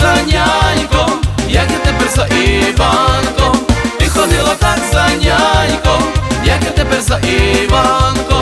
за няньком, як я тепер за Іванком, ти ходила так за няньком, як я тепер за Іванком.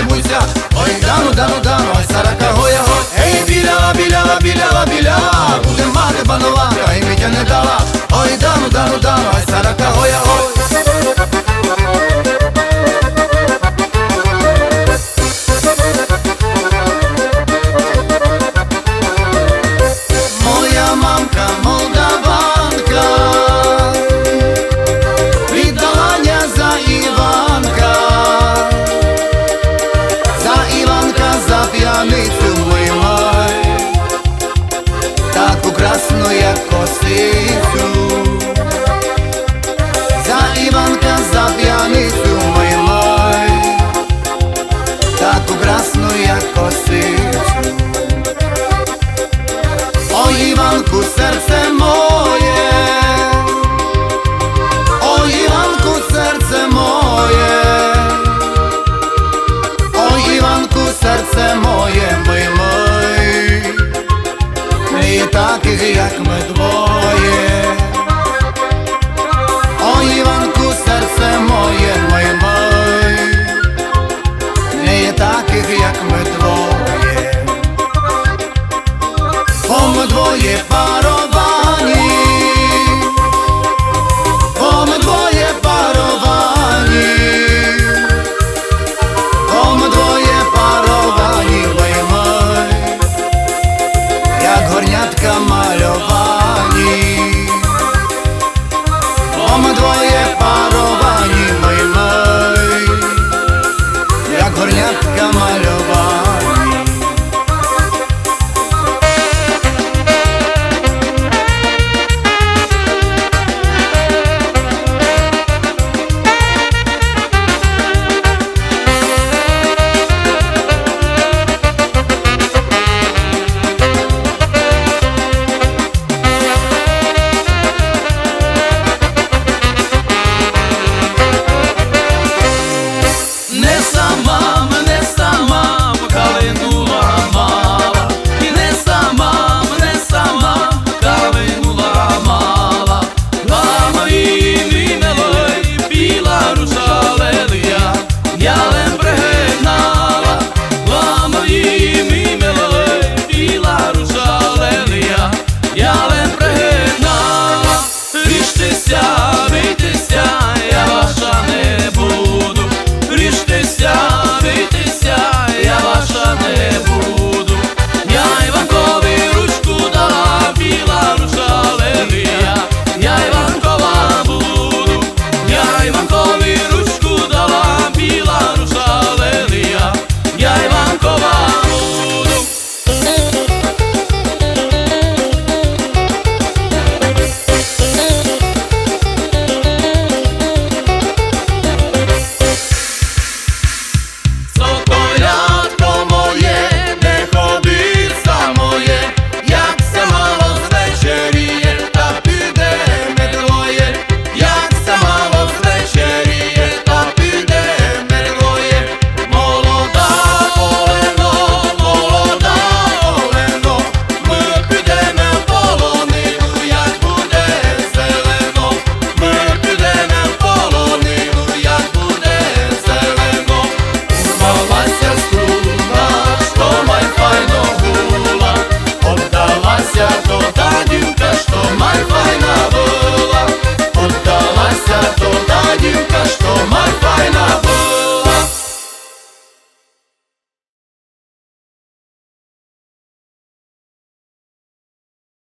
не буйся, ой, дану, дану дану, ай сарака гоя гой, ей, біля, біля, біля, біля, буде мати панова, й митя не дала, ой, дану, дану, дану, ай сарака гоя гой. таких, як ми двоє. О, Іванку, серце моє, моє, моє, не є таких, як ми двоє. О, ми двоє пар.